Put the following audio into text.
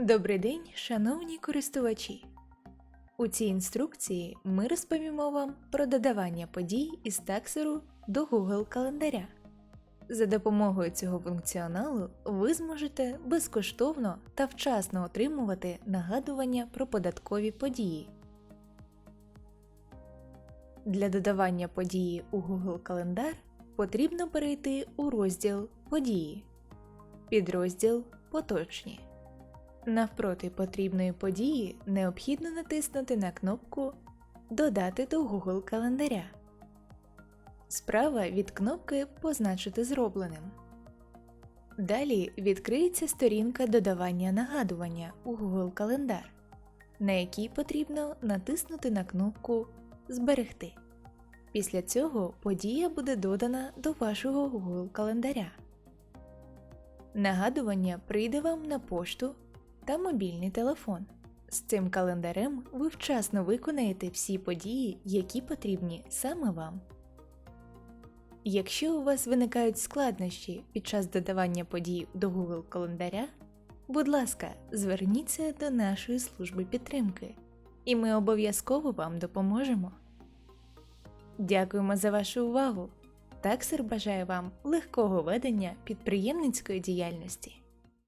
Добрий день, шановні користувачі! У цій інструкції ми розповімо вам про додавання подій із таксеру до Google календаря. За допомогою цього функціоналу ви зможете безкоштовно та вчасно отримувати нагадування про податкові події. Для додавання події у Google календар потрібно перейти у розділ Події, підрозділ Поточні. Навпроти потрібної події необхідно натиснути на кнопку Додати до Google календаря. Справа від кнопки Позначити зробленим. Далі відкриється сторінка додавання нагадування у Google календар, на якій потрібно натиснути на кнопку Зберегти. Після цього подія буде додана до вашого Google календаря. Нагадування прийде вам на пошту та мобільний телефон. З цим календарем ви вчасно виконаєте всі події, які потрібні саме вам. Якщо у вас виникають складнощі під час додавання подій до Google календаря, будь ласка, зверніться до нашої служби підтримки, і ми обов'язково вам допоможемо. Дякуємо за вашу увагу! Таксер бажає вам легкого ведення підприємницької діяльності.